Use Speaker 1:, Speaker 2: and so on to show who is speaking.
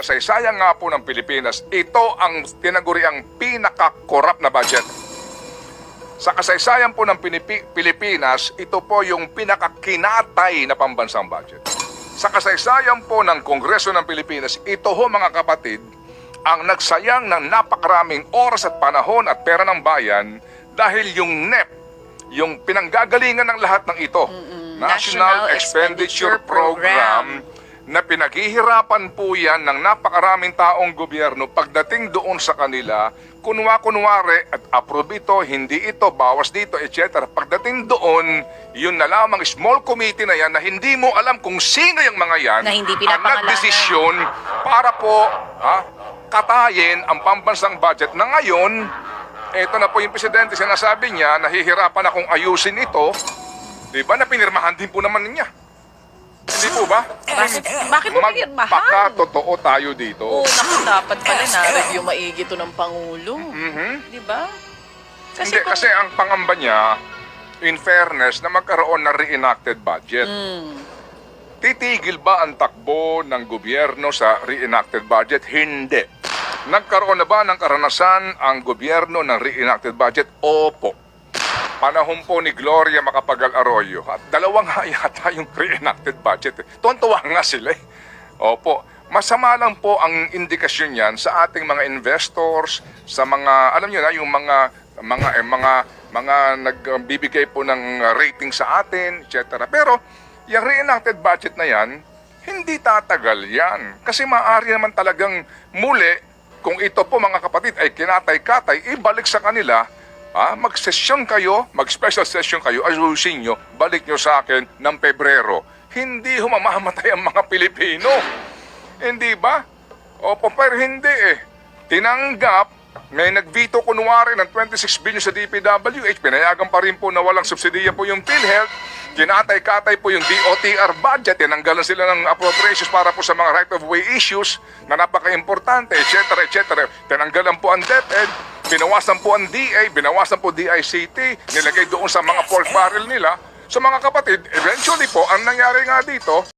Speaker 1: Saysayang nga po ng Pilipinas, ito ang tinaguriang pinaka-corrupt na budget. Sa kasaysayan po ng Pinipi- Pilipinas, ito po yung pinakakinatay na pambansang budget. Sa kasaysayan po ng Kongreso ng Pilipinas, ito ho mga kapatid, ang nagsayang ng napakaraming oras at panahon at pera ng bayan dahil yung NEP, yung pinanggagalingan ng lahat ng ito, National,
Speaker 2: National
Speaker 1: Expenditure
Speaker 2: Expenditure
Speaker 1: Program, na pinaghihirapan po yan ng napakaraming taong gobyerno pagdating doon sa kanila, kunwa-kunwari at approve ito, hindi ito, bawas dito, etc. Pagdating doon, yun na lamang small committee na yan na hindi mo alam kung sino yung mga yan
Speaker 2: Na hindi
Speaker 1: ang nagdesisyon para po ha, katayin ang pambansang budget na ngayon, ito na po yung presidente, sinasabi niya, nahihirapan akong ayusin ito, di ba, na pinirmahan din po naman niya. Hindi po ba?
Speaker 2: Bakit, bakit mo pinirmahan?
Speaker 1: Magpakatotoo tayo dito.
Speaker 2: Oo, naku, dapat pala na-review maigi to ng Pangulo.
Speaker 1: Mhm.
Speaker 2: Di ba?
Speaker 1: Hindi,
Speaker 2: kung-
Speaker 1: kasi ang pangamba niya, in fairness, na magkaroon ng reenacted budget.
Speaker 2: Mm.
Speaker 1: Titigil ba ang takbo ng gobyerno sa reenacted budget? Hindi. Nagkaroon na ba ng karanasan ang gobyerno ng reenacted budget? Opo. Panahon po ni Gloria Macapagal Arroyo at dalawang yata yung reenacted budget. Eh. Tontuwa nga sila eh. Opo. Masama lang po ang indikasyon yan sa ating mga investors, sa mga, alam nyo na, yung mga, mga, eh, mga, mga nagbibigay po ng rating sa atin, etc. Pero, yung reenacted budget na yan, hindi tatagal yan. Kasi maaari naman talagang muli, kung ito po mga kapatid ay kinatay-katay, ibalik sa kanila, ah, mag-session kayo, mag-special session kayo, ayusin nyo, balik nyo sa akin ng Pebrero. Hindi humamamatay ang mga Pilipino. Hindi ba? Opo, pero hindi eh. Tinanggap, may nag-veto kunwari ng 26 billion sa DPWH, pinayagan pa rin po na walang subsidiya po yung PhilHealth, kinatay-katay po yung DOTR budget, tinanggalan sila ng appropriations para po sa mga right-of-way issues na napaka-importante, etc. etc. Tinanggalan po ang DepEd, binawasan po ang DA, binawasan po DICT, nilagay doon sa mga pork barrel nila. So mga kapatid, eventually po, ang nangyari nga dito,